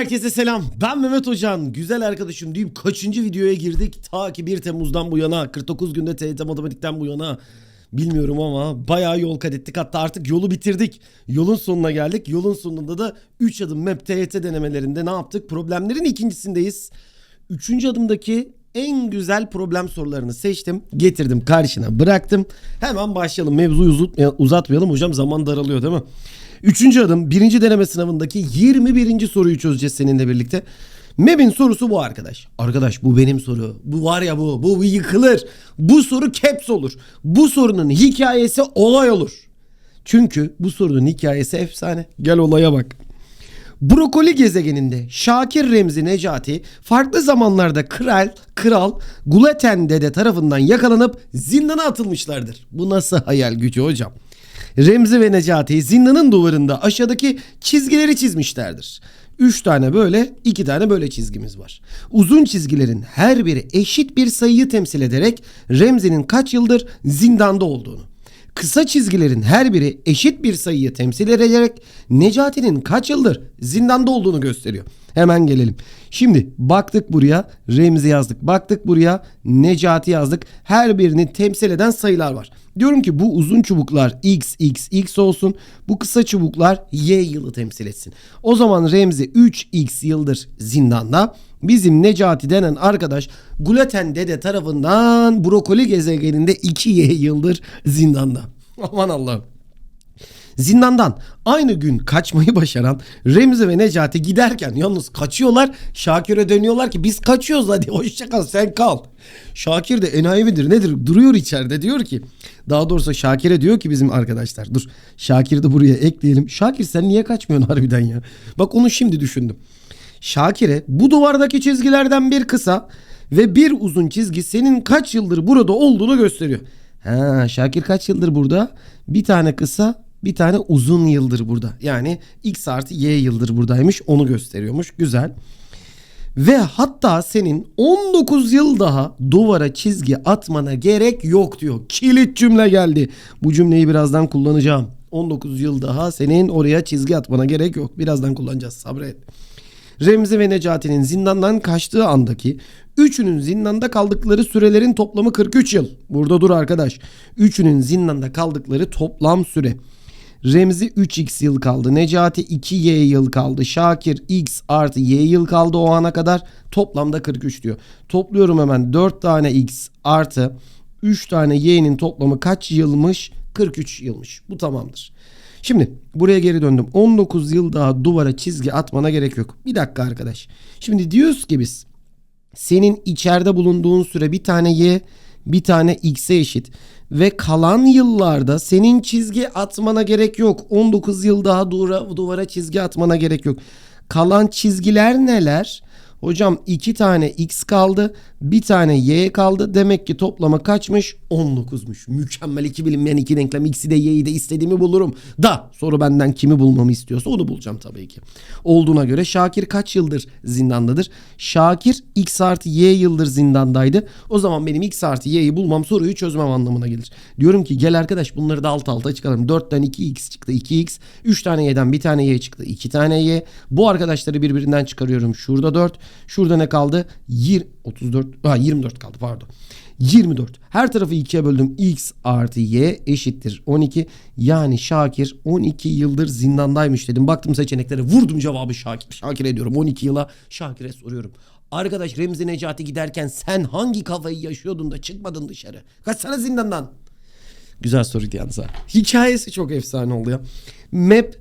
Herkese selam. Ben Mehmet Hocan. Güzel arkadaşım diyeyim. Kaçıncı videoya girdik? Ta ki 1 Temmuz'dan bu yana, 49 günde TYT Matematik'ten bu yana. Bilmiyorum ama bayağı yol kat ettik. Hatta artık yolu bitirdik. Yolun sonuna geldik. Yolun sonunda da 3 adım map TYT denemelerinde ne yaptık? Problemlerin ikincisindeyiz. Üçüncü adımdaki en güzel problem sorularını seçtim. Getirdim karşına bıraktım. Hemen başlayalım. Mevzuyu uzatmay- uzatmayalım. Hocam zaman daralıyor değil mi? Üçüncü adım birinci deneme sınavındaki 21. soruyu çözeceğiz seninle birlikte. MEB'in sorusu bu arkadaş. Arkadaş bu benim soru. Bu var ya bu. Bu yıkılır. Bu soru caps olur. Bu sorunun hikayesi olay olur. Çünkü bu sorunun hikayesi efsane. Gel olaya bak. Brokoli gezegeninde Şakir Remzi Necati farklı zamanlarda kral, kral Gulaten dede tarafından yakalanıp zindana atılmışlardır. Bu nasıl hayal gücü hocam? Remzi ve Necati zindanın duvarında aşağıdaki çizgileri çizmişlerdir. Üç tane böyle, iki tane böyle çizgimiz var. Uzun çizgilerin her biri eşit bir sayıyı temsil ederek Remzi'nin kaç yıldır zindanda olduğunu. Kısa çizgilerin her biri eşit bir sayıyı temsil ederek Necati'nin kaç yıldır zindanda olduğunu gösteriyor. Hemen gelelim. Şimdi baktık buraya Remzi yazdık. Baktık buraya Necati yazdık. Her birini temsil eden sayılar var. Diyorum ki bu uzun çubuklar x x x olsun. Bu kısa çubuklar y yılı temsil etsin. O zaman Remzi 3x yıldır zindanda. Bizim Necati denen arkadaş Gulaten dede tarafından brokoli gezegeninde 2y yıldır zindanda. Aman Allah'ım. Zindandan aynı gün kaçmayı başaran Remzi ve Necati giderken yalnız kaçıyorlar. Şakir'e dönüyorlar ki biz kaçıyoruz hadi hoşça kal sen kal. Şakir de enayi midir nedir duruyor içeride diyor ki daha doğrusu Şakir'e diyor ki bizim arkadaşlar dur Şakir'i de buraya ekleyelim. Şakir sen niye kaçmıyorsun harbiden ya? Bak onu şimdi düşündüm. Şakir'e bu duvardaki çizgilerden bir kısa ve bir uzun çizgi senin kaç yıldır burada olduğunu gösteriyor. Ha, Şakir kaç yıldır burada? Bir tane kısa, bir tane uzun yıldır burada. Yani x artı y yıldır buradaymış onu gösteriyormuş. Güzel. Ve hatta senin 19 yıl daha duvara çizgi atmana gerek yok diyor. Kilit cümle geldi. Bu cümleyi birazdan kullanacağım. 19 yıl daha senin oraya çizgi atmana gerek yok. Birazdan kullanacağız sabret. Remzi ve Necati'nin zindandan kaçtığı andaki üçünün zindanda kaldıkları sürelerin toplamı 43 yıl. Burada dur arkadaş. Üçünün zindanda kaldıkları toplam süre. Remzi 3x yıl kaldı. Necati 2y yıl kaldı. Şakir x artı y yıl kaldı o ana kadar. Toplamda 43 diyor. Topluyorum hemen 4 tane x artı 3 tane y'nin toplamı kaç yılmış? 43 yılmış. Bu tamamdır. Şimdi buraya geri döndüm. 19 yıl daha duvara çizgi atmana gerek yok. Bir dakika arkadaş. Şimdi diyoruz ki biz senin içeride bulunduğun süre bir tane y bir tane x'e eşit ve kalan yıllarda senin çizgi atmana gerek yok. 19 yıl daha duvara, duvara çizgi atmana gerek yok. Kalan çizgiler neler? Hocam iki tane x kaldı, bir tane y kaldı. Demek ki toplama kaçmış? 19'muş. Mükemmel iki bilinmeyen iki denklem. X'i de y'yi de istediğimi bulurum. Da soru benden kimi bulmamı istiyorsa onu bulacağım tabii ki. Olduğuna göre Şakir kaç yıldır zindandadır? Şakir x artı y yıldır zindandaydı. O zaman benim x artı y'yi bulmam soruyu çözmem anlamına gelir. Diyorum ki gel arkadaş bunları da alt alta çıkaralım. 4'ten 2x çıktı 2x. 3 tane y'den bir tane y çıktı 2 tane y. Bu arkadaşları birbirinden çıkarıyorum. Şurada 4. Şurada ne kaldı? 20, 34, ha 24 kaldı pardon. 24. Her tarafı 2'ye böldüm. X artı Y eşittir 12. Yani Şakir 12 yıldır zindandaymış dedim. Baktım seçeneklere vurdum cevabı Şakir. Şakir ediyorum 12 yıla Şakir'e soruyorum. Arkadaş Remzi Necati giderken sen hangi kafayı yaşıyordun da çıkmadın dışarı? Kaçsana zindandan. Güzel soruydu yalnız ha. Hikayesi çok efsane oldu ya. Map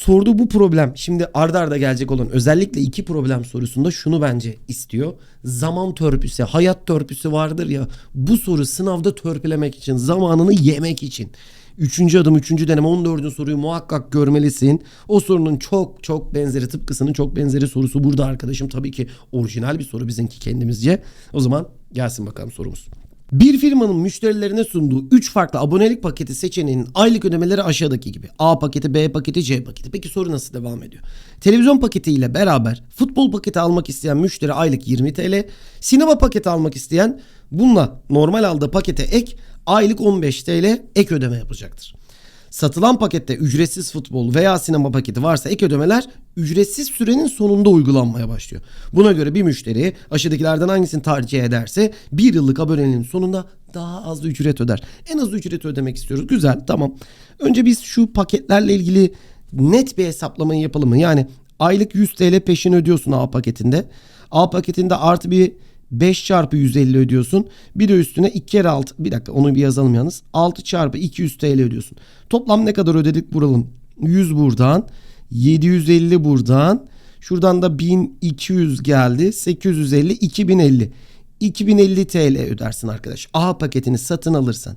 sorduğu bu problem şimdi ardarda arda gelecek olan özellikle iki problem sorusunda şunu bence istiyor. Zaman törpüsü, hayat törpüsü vardır ya. Bu soru sınavda törpülemek için, zamanını yemek için. Üçüncü adım, üçüncü deneme 14. soruyu muhakkak görmelisin. O sorunun çok çok benzeri, tıpkısının çok benzeri sorusu burada arkadaşım. Tabii ki orijinal bir soru bizimki kendimizce. O zaman gelsin bakalım sorumuz. Bir firmanın müşterilerine sunduğu 3 farklı abonelik paketi seçeneğinin aylık ödemeleri aşağıdaki gibi. A paketi, B paketi, C paketi. Peki soru nasıl devam ediyor? Televizyon paketi ile beraber futbol paketi almak isteyen müşteri aylık 20 TL, sinema paketi almak isteyen bununla normal aldığı pakete ek aylık 15 TL ek ödeme yapacaktır. Satılan pakette ücretsiz futbol veya sinema paketi varsa ek ödemeler ücretsiz sürenin sonunda uygulanmaya başlıyor. Buna göre bir müşteri aşağıdakilerden hangisini tercih ederse bir yıllık aboneliğin sonunda daha az ücret öder. En az ücreti ödemek istiyoruz. Güzel tamam. Önce biz şu paketlerle ilgili net bir hesaplamayı yapalım mı? Yani aylık 100 TL peşin ödüyorsun A paketinde. A paketinde artı bir 5 çarpı 150 ödüyorsun. Bir de üstüne 2 kere 6 bir dakika onu bir yazalım yalnız. 6 çarpı 200 TL ödüyorsun. Toplam ne kadar ödedik buralım? 100 buradan 750 buradan şuradan da 1200 geldi 850 2050 2050 TL ödersin arkadaş A paketini satın alırsan.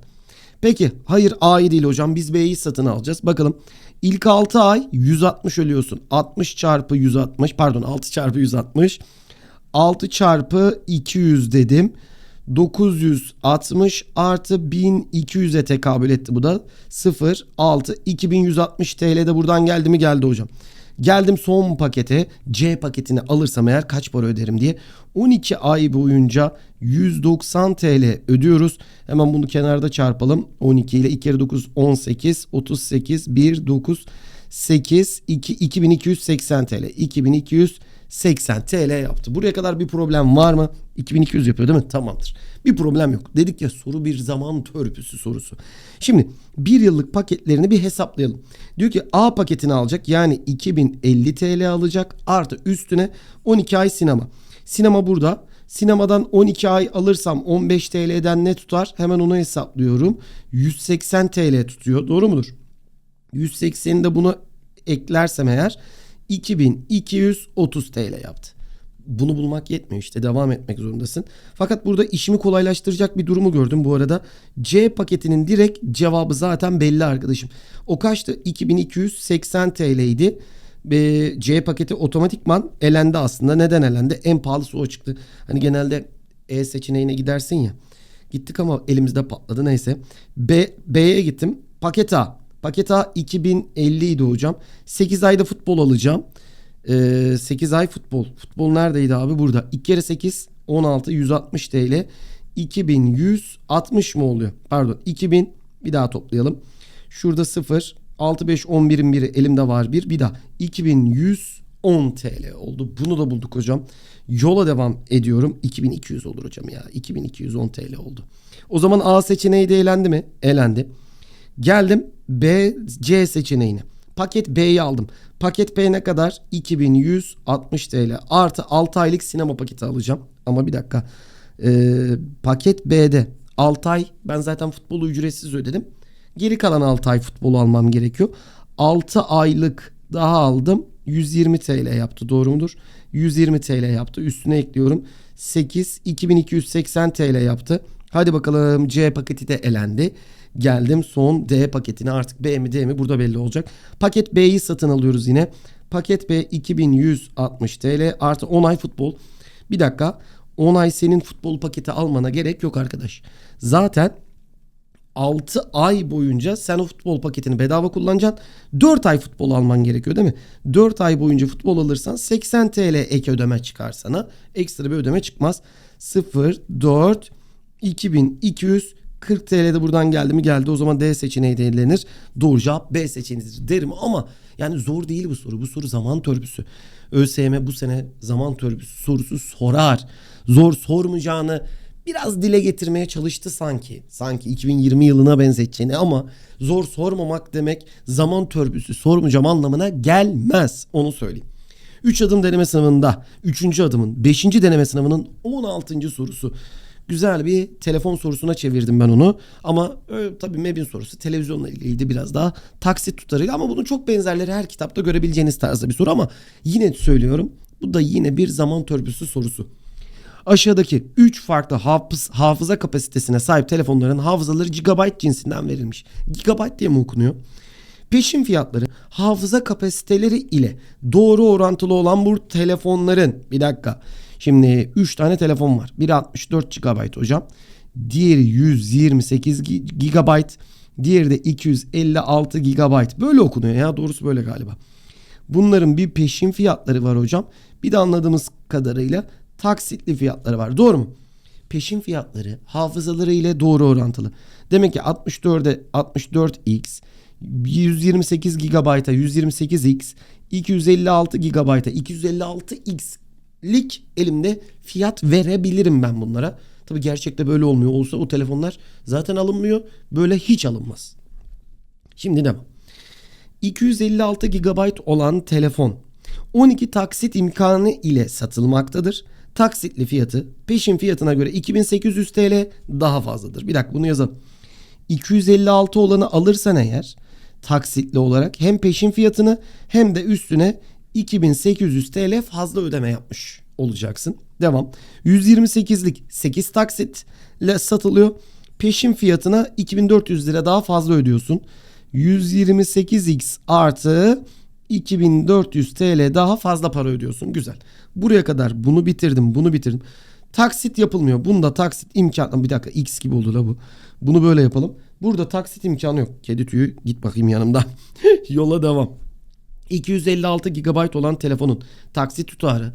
Peki hayır A'yı değil hocam biz B'yi satın alacağız. Bakalım ilk 6 ay 160 ölüyorsun. 60 çarpı 160 pardon 6 çarpı 160 6 çarpı 200 dedim. 960 artı 1200'e tekabül etti bu da. 0, 6, 2160 TL de buradan geldi mi geldi hocam. Geldim son pakete C paketini alırsam eğer kaç para öderim diye. 12 ay boyunca 190 TL ödüyoruz. Hemen bunu kenarda çarpalım. 12 ile 2 kere 9 18 38 1 9 8 2 2280 TL. 2280 TL yaptı. Buraya kadar bir problem var mı? 2200 yapıyor değil mi? Tamamdır. Bir problem yok. Dedik ya soru bir zaman törpüsü sorusu. Şimdi bir yıllık paketlerini bir hesaplayalım. Diyor ki A paketini alacak yani 2050 TL alacak artı üstüne 12 ay sinema. Sinema burada. Sinemadan 12 ay alırsam 15 TL'den ne tutar? Hemen onu hesaplıyorum. 180 TL tutuyor. Doğru mudur? 180'i de buna eklersem eğer 2230 TL yaptı. Bunu bulmak yetmiyor işte devam etmek zorundasın. Fakat burada işimi kolaylaştıracak bir durumu gördüm bu arada. C paketinin direkt cevabı zaten belli arkadaşım. O kaçtı? 2280 TL idi. C paketi otomatikman elendi aslında. Neden elendi? En pahalısı o çıktı. Hani genelde E seçeneğine gidersin ya. Gittik ama elimizde patladı neyse. B, B'ye gittim. Paket A. Paket A 2050 idi hocam. 8 ayda futbol alacağım. Ee, 8 ay futbol. Futbol neredeydi abi? Burada. 2 kere 8 16 160 TL. 2160 mı oluyor? Pardon 2000 bir daha toplayalım. Şurada 0 6 5 11'in biri elimde var bir. Bir daha 2110 TL oldu. Bunu da bulduk hocam. Yola devam ediyorum. 2200 olur hocam ya. 2210 TL oldu. O zaman A seçeneği de elendi mi? Elendi. Geldim B, C seçeneğine. Paket B'yi aldım. Paket B ne kadar? 2160 TL. Artı 6 aylık sinema paketi alacağım. Ama bir dakika. Ee, paket B'de 6 ay ben zaten futbolu ücretsiz ödedim. Geri kalan 6 ay futbolu almam gerekiyor. 6 aylık daha aldım. 120 TL yaptı doğru mudur? 120 TL yaptı. Üstüne ekliyorum. 8 2280 TL yaptı. Hadi bakalım C paketi de elendi. Geldim son D paketine artık B mi D mi burada belli olacak. Paket B'yi satın alıyoruz yine. Paket B 2160 TL artı 10 ay futbol. Bir dakika 10 ay senin futbol paketi almana gerek yok arkadaş. Zaten 6 ay boyunca sen o futbol paketini bedava kullanacaksın. 4 ay futbol alman gerekiyor değil mi? 4 ay boyunca futbol alırsan 80 TL ek ödeme çıkar sana. Ekstra bir ödeme çıkmaz. 0, 4, 2200 40 TL de buradan geldi mi geldi. O zaman D seçeneği de elenir. Doğru cevap B seçeneğidir derim ama yani zor değil bu soru. Bu soru zaman törpüsü. ÖSYM bu sene zaman törpüsü sorusu sorar. Zor sormayacağını biraz dile getirmeye çalıştı sanki. Sanki 2020 yılına benzeteceğini ama zor sormamak demek zaman törpüsü sormayacağım anlamına gelmez. Onu söyleyeyim. 3 adım deneme sınavında 3. adımın 5. deneme sınavının 16. sorusu. Güzel bir telefon sorusuna çevirdim ben onu. Ama e, tabii MEB'in sorusu televizyonla ilgiliydi biraz daha taksit tutarıyla. Ama bunun çok benzerleri her kitapta görebileceğiniz tarzda bir soru ama yine söylüyorum. Bu da yine bir zaman törpüsü sorusu. Aşağıdaki 3 farklı hafız, hafıza kapasitesine sahip telefonların hafızaları gigabyte cinsinden verilmiş. Gigabyte diye mi okunuyor? Peşin fiyatları hafıza kapasiteleri ile doğru orantılı olan bu telefonların bir dakika. Şimdi 3 tane telefon var. Biri 64 GB hocam. Diğeri 128 GB. Diğeri de 256 GB. Böyle okunuyor ya doğrusu böyle galiba. Bunların bir peşin fiyatları var hocam. Bir de anladığımız kadarıyla taksitli fiyatları var. Doğru mu? Peşin fiyatları hafızaları ile doğru orantılı. Demek ki 64'e 64x 128 GB'a 128X, 256 GB'a 256X'lik elimde fiyat verebilirim ben bunlara. Tabi gerçekte böyle olmuyor. Olsa o telefonlar zaten alınmıyor. Böyle hiç alınmaz. Şimdi devam. 256 GB olan telefon 12 taksit imkanı ile satılmaktadır. Taksitli fiyatı peşin fiyatına göre 2800 TL daha fazladır. Bir dakika bunu yazalım. 256 olanı alırsan eğer taksitli olarak hem peşin fiyatını hem de üstüne 2800 TL fazla ödeme yapmış olacaksın. Devam. 128'lik 8 taksitle satılıyor. Peşin fiyatına 2400 lira daha fazla ödüyorsun. 128x artı 2400 TL daha fazla para ödüyorsun. Güzel. Buraya kadar bunu bitirdim, bunu bitirdim. Taksit yapılmıyor. Bunda taksit imkanı bir dakika x gibi oldu la bu. Bunu böyle yapalım. Burada taksit imkanı yok. Kedi tüyü git bakayım yanımda. Yola devam. 256 GB olan telefonun taksit tutarı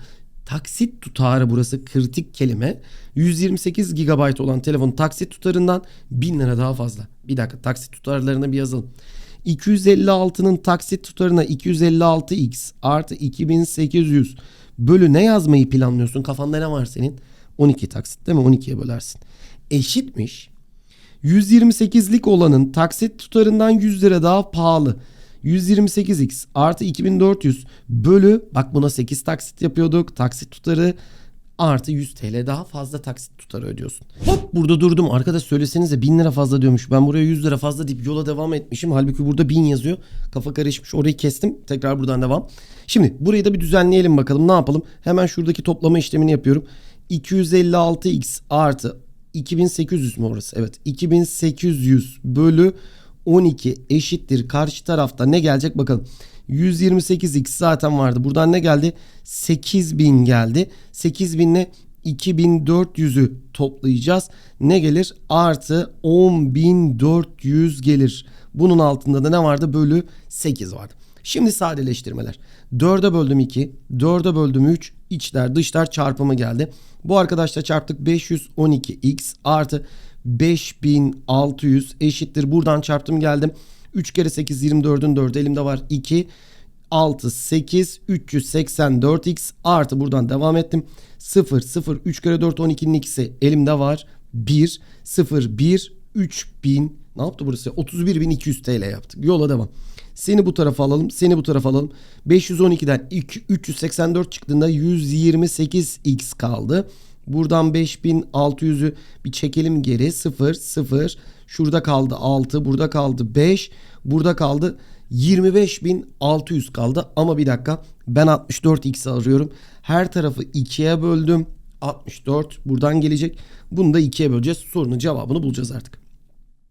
taksit tutarı burası kritik kelime. 128 GB olan telefonun taksit tutarından 1000 lira daha fazla. Bir dakika taksit tutarlarına bir yazalım. 256'nın taksit tutarına 256x artı 2800 bölü ne yazmayı planlıyorsun? Kafanda ne var senin? 12 taksit değil mi? 12'ye bölersin. Eşitmiş. 128'lik olanın taksit tutarından 100 lira daha pahalı. 128x artı 2400 bölü bak buna 8 taksit yapıyorduk. Taksit tutarı artı 100 TL daha fazla taksit tutarı ödüyorsun. Hop burada durdum. Arkadaş söylesenize 1000 lira fazla diyormuş. Ben buraya 100 lira fazla deyip yola devam etmişim. Halbuki burada 1000 yazıyor. Kafa karışmış. Orayı kestim. Tekrar buradan devam. Şimdi burayı da bir düzenleyelim bakalım. Ne yapalım? Hemen şuradaki toplama işlemini yapıyorum. 256x artı 2800 mü orası? Evet. 2800 bölü 12 eşittir. Karşı tarafta ne gelecek bakalım. 128x zaten vardı. Buradan ne geldi? 8000 geldi. 8000 ile 2400'ü toplayacağız. Ne gelir? Artı 10400 gelir. Bunun altında da ne vardı? Bölü 8 vardı. Şimdi sadeleştirmeler. 4'e böldüm 2, 4'e böldüm 3, içler dışlar çarpımı geldi. Bu arkadaşla çarptık 512x artı 5600 eşittir. Buradan çarptım geldim. 3 kere 8 24'ün 4'ü elimde var 2. 6 8 384x artı buradan devam ettim. 0 0 3 kere 4 12'nin ikisi elimde var. 1 0 1 3000 ne yaptı burası? 31200 TL yaptık. Yola devam. Seni bu tarafa alalım. Seni bu tarafa alalım. 512'den 2, 384 çıktığında 128x kaldı. Buradan 5600'ü bir çekelim geri. 0 0 şurada kaldı 6 burada kaldı 5 burada kaldı 25.600 kaldı ama bir dakika ben 64x arıyorum. Her tarafı 2'ye böldüm. 64 buradan gelecek. Bunu da 2'ye böleceğiz. Sorunun cevabını bulacağız artık.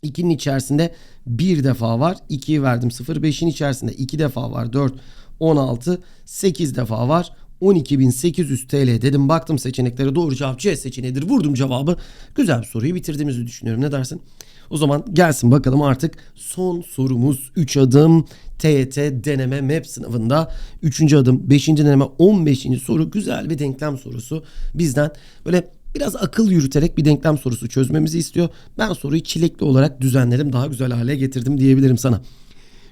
2'nin içerisinde bir defa var. 2'yi verdim 0. 5'in içerisinde 2 defa var. 4, 16, 8 defa var. 12.800 TL dedim. Baktım seçeneklere doğru cevap C seçeneğidir. Vurdum cevabı. Güzel bir soruyu bitirdiğimizi düşünüyorum. Ne dersin? O zaman gelsin bakalım artık son sorumuz 3 adım TYT deneme map sınavında 3. adım 5. deneme 15. soru güzel bir denklem sorusu. Bizden böyle biraz akıl yürüterek bir denklem sorusu çözmemizi istiyor. Ben soruyu çilekli olarak düzenledim daha güzel hale getirdim diyebilirim sana.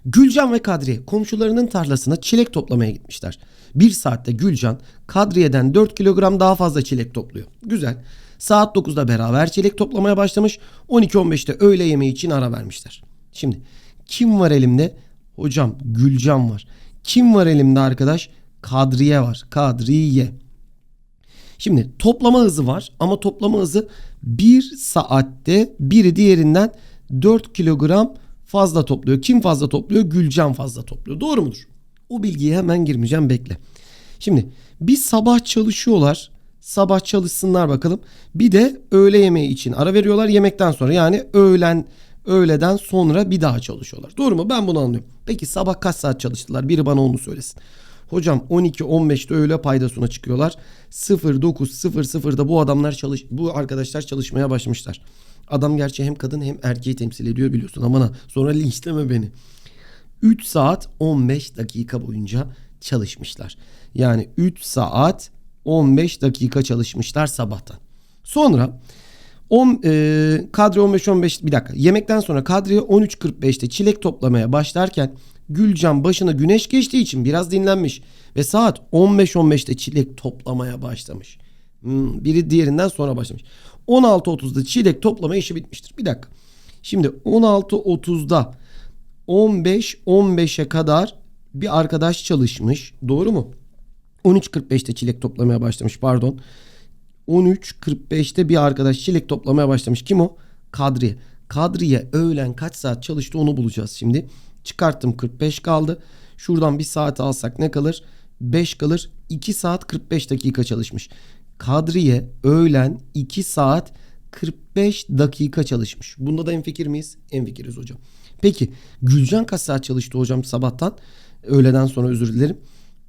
Gülcan ve Kadriye komşularının tarlasına çilek toplamaya gitmişler. Bir saatte Gülcan Kadriye'den 4 kilogram daha fazla çilek topluyor. Güzel. Saat 9'da beraber çilek toplamaya başlamış. 12-15'te öğle yemeği için ara vermişler. Şimdi kim var elimde? Hocam Gülcan var. Kim var elimde arkadaş? Kadriye var. Kadriye. Şimdi toplama hızı var ama toplama hızı 1 saatte biri diğerinden 4 kilogram fazla topluyor. Kim fazla topluyor? Gülcan fazla topluyor. Doğru mudur? O bilgiye hemen girmeyeceğim bekle. Şimdi bir sabah çalışıyorlar. Sabah çalışsınlar bakalım. Bir de öğle yemeği için ara veriyorlar yemekten sonra. Yani öğlen öğleden sonra bir daha çalışıyorlar. Doğru mu? Ben bunu anlıyorum. Peki sabah kaç saat çalıştılar? Biri bana onu söylesin. Hocam 12-15'te öğle paydasına çıkıyorlar. 09.00'da bu adamlar çalış bu arkadaşlar çalışmaya başlamışlar. Adam gerçi hem kadın hem erkeği temsil ediyor biliyorsun. Aman ha sonra linçleme beni. 3 saat 15 dakika boyunca çalışmışlar. Yani 3 saat 15 dakika çalışmışlar sabahtan. Sonra 10, e, Kadri 15-15 bir dakika. Yemekten sonra Kadriye 13.45'te çilek toplamaya başlarken Gülcan başına güneş geçtiği için biraz dinlenmiş. Ve saat 15-15'te çilek toplamaya başlamış. Hmm, biri diğerinden sonra başlamış. 16.30'da çilek toplama işi bitmiştir. Bir dakika. Şimdi 16.30'da 15-15'e kadar bir arkadaş çalışmış. Doğru mu? 13.45'te çilek toplamaya başlamış pardon. 13.45'te bir arkadaş çilek toplamaya başlamış. Kim o? Kadriye. Kadriye öğlen kaç saat çalıştı onu bulacağız şimdi. Çıkarttım 45 kaldı. Şuradan bir saat alsak ne kalır? 5 kalır. 2 saat 45 dakika çalışmış. Kadriye öğlen 2 saat 45 dakika çalışmış. Bunda da en fikir miyiz? En fikiriz hocam. Peki Gülcan kaç saat çalıştı hocam sabahtan? Öğleden sonra özür dilerim.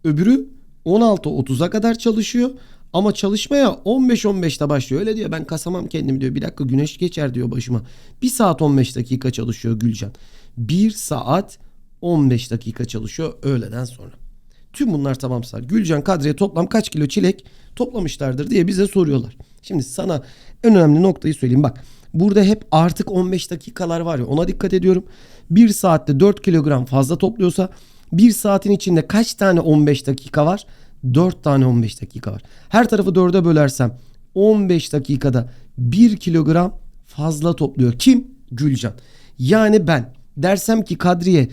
Öbürü 16.30'a kadar çalışıyor. Ama çalışmaya 15-15'te başlıyor. Öyle diyor ben kasamam kendimi diyor. Bir dakika güneş geçer diyor başıma. 1 saat 15 dakika çalışıyor Gülcan. 1 saat 15 dakika çalışıyor öğleden sonra. Tüm bunlar tamamsa Gülcan Kadriye toplam kaç kilo çilek toplamışlardır diye bize soruyorlar. Şimdi sana en önemli noktayı söyleyeyim bak. Burada hep artık 15 dakikalar var ya ona dikkat ediyorum. 1 saatte 4 kilogram fazla topluyorsa 1 saatin içinde kaç tane 15 dakika var? 4 tane 15 dakika var. Her tarafı 4'e bölersem 15 dakikada 1 kilogram fazla topluyor. Kim? Gülcan. Yani ben dersem ki Kadriye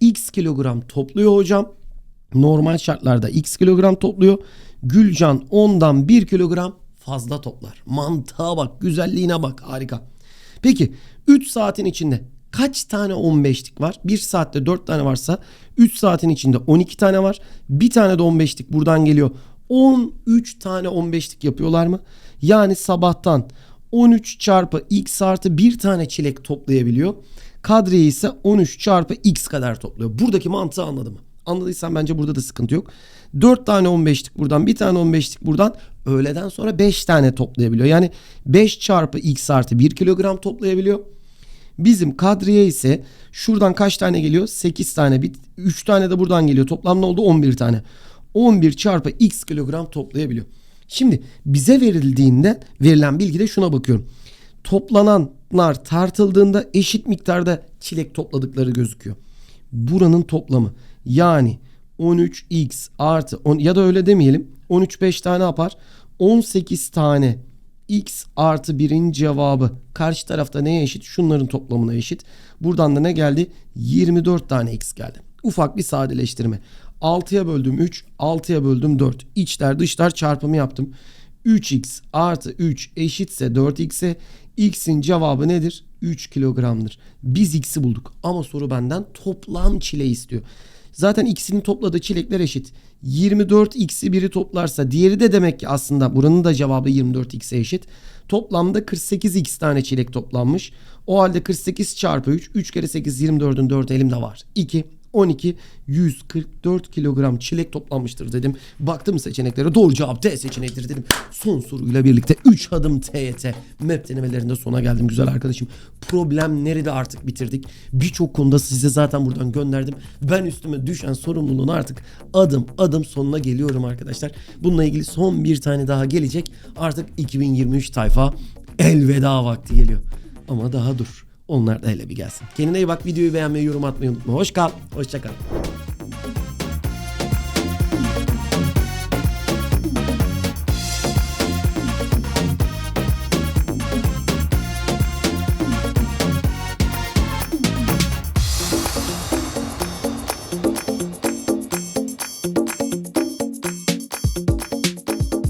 x kilogram topluyor hocam. Normal şartlarda x kilogram topluyor. Gülcan ondan 1 kilogram fazla toplar. Mantığa bak, güzelliğine bak. Harika. Peki 3 saatin içinde kaç tane 15'lik var? 1 saatte 4 tane varsa 3 saatin içinde 12 tane var. Bir tane de 15'lik buradan geliyor. 13 tane 15'lik yapıyorlar mı? Yani sabahtan 13 çarpı x artı bir tane çilek toplayabiliyor. Kadriye ise 13 çarpı x kadar topluyor. Buradaki mantığı anladı mı? Anladıysan bence burada da sıkıntı yok. 4 tane 15'lik buradan bir tane 15'lik buradan öğleden sonra 5 tane toplayabiliyor. Yani 5 çarpı x artı 1 kilogram toplayabiliyor. Bizim Kadriye ise şuradan kaç tane geliyor? 8 tane. 3 tane de buradan geliyor. Toplam ne oldu? 11 tane. 11 çarpı x kilogram toplayabiliyor. Şimdi bize verildiğinde verilen bilgide şuna bakıyorum. Toplananlar tartıldığında eşit miktarda çilek topladıkları gözüküyor. Buranın toplamı yani 13x artı 10 ya da öyle demeyelim. 13 5 tane yapar. 18 tane x artı birin cevabı karşı tarafta neye eşit? Şunların toplamına eşit. Buradan da ne geldi? 24 tane x geldi. Ufak bir sadeleştirme. 6'ya böldüm 3, 6'ya böldüm 4. İçler dışlar çarpımı yaptım. 3x artı 3 eşitse 4x'e x'in cevabı nedir? 3 kilogramdır. Biz x'i bulduk ama soru benden toplam çile istiyor. Zaten x'inin topladığı çilekler eşit. 24 x'i biri toplarsa diğeri de demek ki aslında buranın da cevabı 24 x'e eşit. Toplamda 48 x tane çilek toplanmış. O halde 48 çarpı 3. 3 kere 8 24'ün 4 elimde var. 2 12 144 kilogram çilek toplanmıştır dedim. Baktım seçeneklere doğru cevap D seçeneğidir dedim. Son soruyla birlikte 3 adım TYT map denemelerinde sona geldim güzel arkadaşım. Problemleri de artık bitirdik. Birçok konuda size zaten buradan gönderdim. Ben üstüme düşen sorumluluğun artık adım adım sonuna geliyorum arkadaşlar. Bununla ilgili son bir tane daha gelecek. Artık 2023 tayfa elveda vakti geliyor. Ama daha dur. Onlar da hele bir gelsin. Kendine iyi bak. Videoyu beğenmeyi, yorum atmayı unutma. Hoş kal. Hoşça kal.